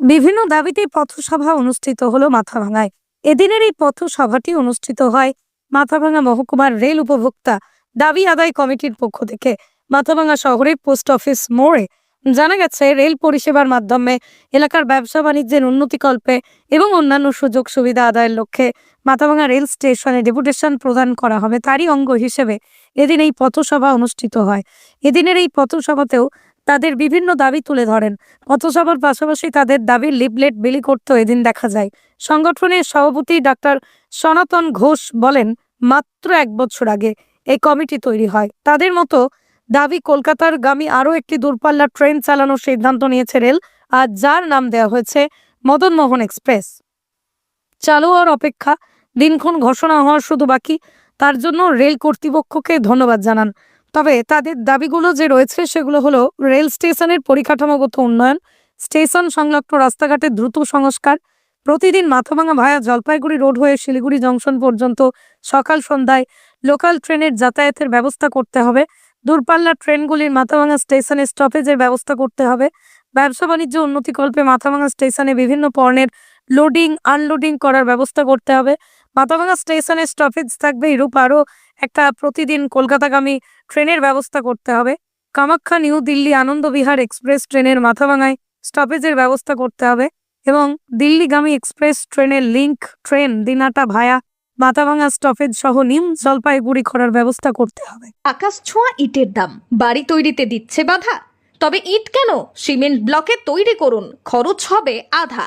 বিভিন্ন দাবিতে পথসভা অনুষ্ঠিত হলো মাথাভাঙায়। এদিনের এই পথসভাটি অনুষ্ঠিত হয় মাথাভাঙা মহকুমার রেল উপভোক্তা দাবি আদায় কমিটির পক্ষ থেকে। মাথাভাঙা শহরের পোস্ট অফিস মোড়ে জানা গেছে, রেল পরিষেবার মাধ্যমে এলাকার ব্যবসা বাণিজ্যের উন্নতিকল্পে এবং অন্যান্য সুযোগ সুবিধা আদায়ের লক্ষ্যে মাথাভাঙা রেল স্টেশনে ডেপুটেশন প্রদান করা হবে তারই অঙ্গ হিসেবে এদিন এই পথসভা অনুষ্ঠিত হয়। এদিনের এই পথসভাতেও তাদের বিভিন্ন দাবি তুলে ধরেন। পথসভার পাশাপাশি তাদের দাবির লিফলেট বিলি করতেও এদিন দেখা যায়। সংগঠনের সভাপতি ডাক্তার সনাতন ঘোষ বলেন, মাত্র এক বছর আগে এই কমিটি তৈরি হয়। তাদের মতো দাবি কলকাতার গামী আরও একটি দূরপাল্লার ট্রেন চালানোর সিদ্ধান্ত নিয়েছে রেল, আর যার নাম দেওয়া হয়েছে মদন মোহন এক্সপ্রেস। চালু হওয়ার অপেক্ষা দিনক্ষণ ঘোষণা হওয়ার শুধু বাকি। তার জন্য রেল কর্তৃপক্ষকে ধন্যবাদ জানান। তবে তাদের দাবিগুলো যে রয়েছে সেগুলো হলো রেল স্টেশনের পরিকাঠামোগত উন্নয়ন, স্টেশন সংলগ্ন রাস্তাঘাটের দ্রুত সংস্কার, প্রতিদিন মাথাভাঙা ভায়া জলপাইগুড়ি রোড হয়ে শিলিগুড়ি জংশন পর্যন্ত সকাল সন্ধ্যায় লোকাল ট্রেনের যাতায়াতের ব্যবস্থা করতে হবে। দূরপাল্লার ট্রেনগুলির মাথাভাঙা স্টেশনে স্টপেজের ব্যবস্থা করতে হবে। ব্যবসা বাণিজ্য উন্নতিকল্পে মাথাভাঙা স্টেশনে বিভিন্ন পণ্যের লোডিং আনলোডিং করার ব্যবস্থা করতে হবে। মাথাভাঙা স্টেশনে স্টপেজ থাকবে এরূপ আরও একটা প্রতিদিন কলকাতাগামী ট্রেনের ব্যবস্থা করতে হবে। কামাখ্যা নিউ দিল্লি আনন্দবিহার এক্সপ্রেস ট্রেনের মাথাভাঙায় স্টপেজের ব্যবস্থা করতে হবে এবং দিল্লিগামী এক্সপ্রেস ট্রেনের লিংক ট্রেন দিনাটা ভায়া মাথাভাঙা স্টপেজ সহ নিম জলপাইগুড়ি করার ব্যবস্থা করতে হবে। আকাশ ছোঁয়া ইটের দাম, বাড়ি তৈরিতে দিচ্ছে বাধা। তবে ইট কেন? সিমেন্ট ব্লকে তৈরি করুন, খরচ হবে আধা।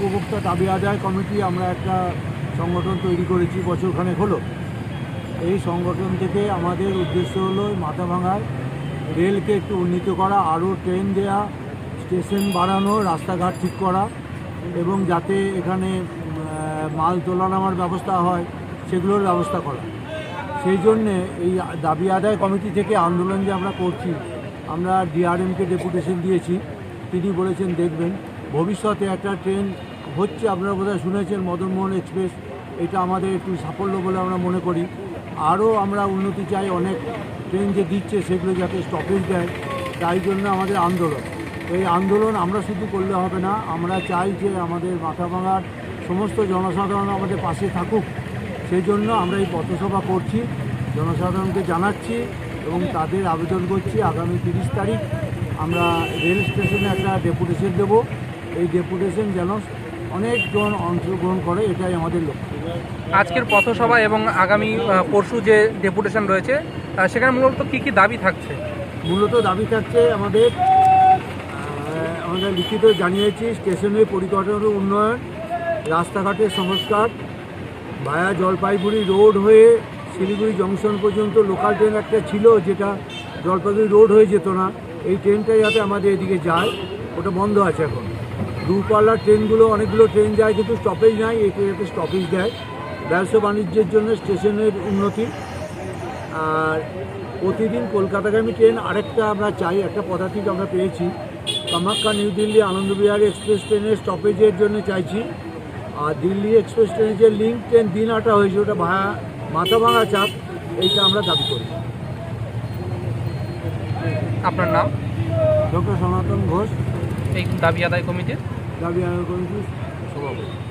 উপভোক্তা দাবি আদায় কমিটি আমরা একটা সংগঠন তৈরি করেছি, বছরখানেক হলো। এই সংগঠন থেকে আমাদের উদ্দেশ্য হলো মাথাভাঙার রেলকে একটু উন্নীত করা, আরও ট্রেন দেয়া, স্টেশন বাড়ানো, রাস্তাঘাট ঠিক করা এবং যাতে এখানে মাল তোলা নামার ব্যবস্থা হয়, সেগুলোর ব্যবস্থা করা। সেই জন্যে এই দাবি আদায় কমিটি থেকে আন্দোলন যে আমরা করছি, আমরা ডিআরএমকে ডেপুটেশন দিয়েছি। তিনি বলেছেন, দেখবেন, ভবিষ্যতে একটা ট্রেন হচ্ছে আপনারা বোধহয় শুনেছেন মদনমোহন এক্সপ্রেস, এটা আমাদের একটু সাফল্য বলে আমরা মনে করি। আরও আমরা উন্নতি চাই, অনেক ট্রেন যে দিচ্ছে সেগুলো যাতে স্টপেজ দেয়, তাই জন্য আমাদের আন্দোলন। এই আন্দোলন আমরা শুধু করলে হবে না, আমরা চাই যে আমাদের মাথাভাঙার সমস্ত জনসাধারণ আমাদের পাশে থাকুক। সেই জন্য আমরা এই পথসভা করছি, জনসাধারণকে জানাচ্ছি এবং তাদের আবেদন করছি। আগামী তিরিশ তারিখ আমরা রেল স্টেশনে একটা ডেপুটেশন দেবো। এই ডেপুটেশন যেন অনেকজন অংশগ্রহণ করে এটাই আমাদের লক্ষ্য। আজকের পথসভা এবং আগামী পরশু যে ডেপুটেশন রয়েছে সেখানে মূলত কি কি দাবি থাকছে? মূলত দাবি থাকছে আমাদের আমরা লিখিত জানিয়েছি স্টেশনের পরিকাঠামোর উন্নয়ন রাস্তাঘাটের সংস্কার ভায়া জলপাইগুড়ি রোড হয়ে শিলিগুড়ি জংশন পর্যন্ত লোকাল ট্রেন একটা ছিল যেটা জলপাইগুড়ি রোড হয়ে যেত না এই ট্রেনটা যাতে আমাদের এদিকে যায় ওটা বন্ধ আছে এখন। দূরপাল্লার ট্রেনগুলো অনেকগুলো ট্রেন যায় কিন্তু স্টপেজ নাই এতে যাতে স্টপেজ দেয়। ব্যবসা বাণিজ্যের জন্য স্টেশনের উন্নতি। আর প্রতিদিন কলকাতাগামী ট্রেন আরেকটা আমরা চাই একটা পদাতিক আমরা পেয়েছি। কামাখ্যা নিউ দিল্লি আনন্দবিহার এক্সপ্রেস ট্রেনের স্টপেজের জন্য চাইছি। আর দিল্লি এক্সপ্রেস ট্রেনের যে লিঙ্ক ট্রেন দিন আটা হয়েছে ওটা ভায়া মাথা ভাঙা চাপ এইটা আমরা দাবি করি। আপনার নাম? ডক্টর সনাতন ঘোষ। এই দাবি আদায় কমিটির? দাবি আদায় করেছি সভাপতি